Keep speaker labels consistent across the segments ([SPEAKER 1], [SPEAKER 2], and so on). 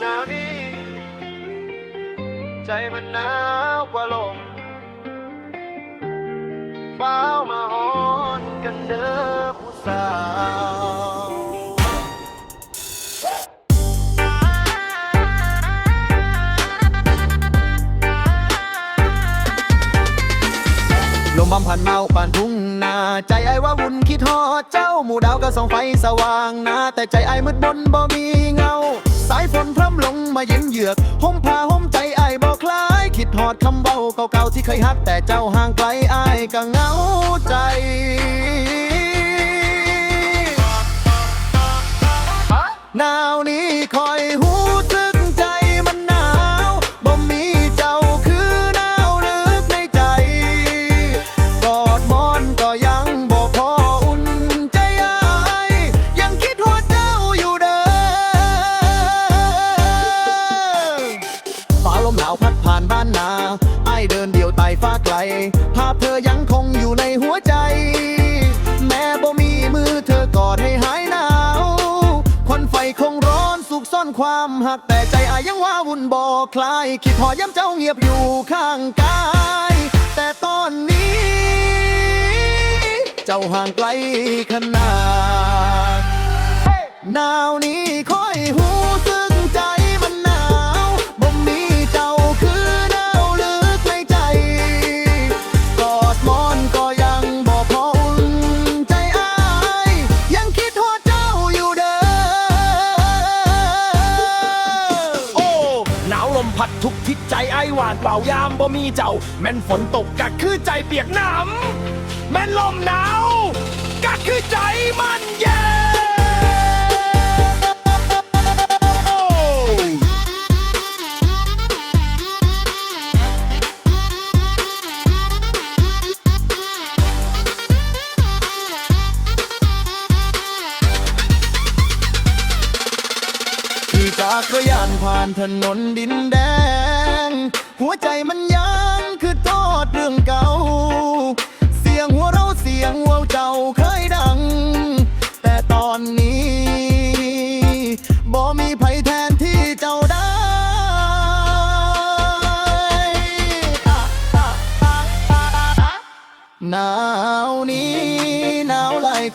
[SPEAKER 1] หนาวนี้ ใจมันหนาวกว่าลมฟ้าวมาหอนกันเด้อผู้สาวลมบำพันเมาปานทุ่งนา ใจไอ้ว่าวุ่นคิดฮอดเจ้าหมู่ดาวก็ส่องไฟสว่างนาแต่ใจไอ้มืดบนบ่มีเงา สายฝนพร่ำลงมาเย็นเหยือกห่มผ้าห่มใจไอ้บ่คล้าย คิดฮอดคำเบาเก่าๆที่เคยฮัก แต่เจ้าห่างไกลไอ้ก็เหงาใจหนาวนี้คอยหูสึก ฟ้าไกล ภาพเธอยังคงอยู่ในหัวใจ แม้บ่มีมือเธอกอดให้หายหนาวควันไฟคงร้อนสุกซ่อนความหักแต่ใจอายังว่าวุ่นบ่คลาย คิดหอย้ำเจ้าเงียบอยู่ข้างกาย แต่ตอนนี้ เจ้าห่างไกลขนาดหนาวนี้คอยหูซึ่ เป่า
[SPEAKER 2] ยามบ่มีเจ้า แม่นฝนตกกะคือใจเปียกน้ำแม่นลมหนาวกะคือใจมันเย็น
[SPEAKER 1] ขี่จักรยานผ่านถนนดินแดง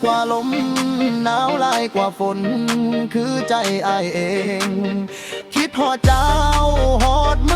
[SPEAKER 1] กว่าลมหนาวลายกว่าฝน คือใจอายเอง คิดหอดเจ้าหอดมื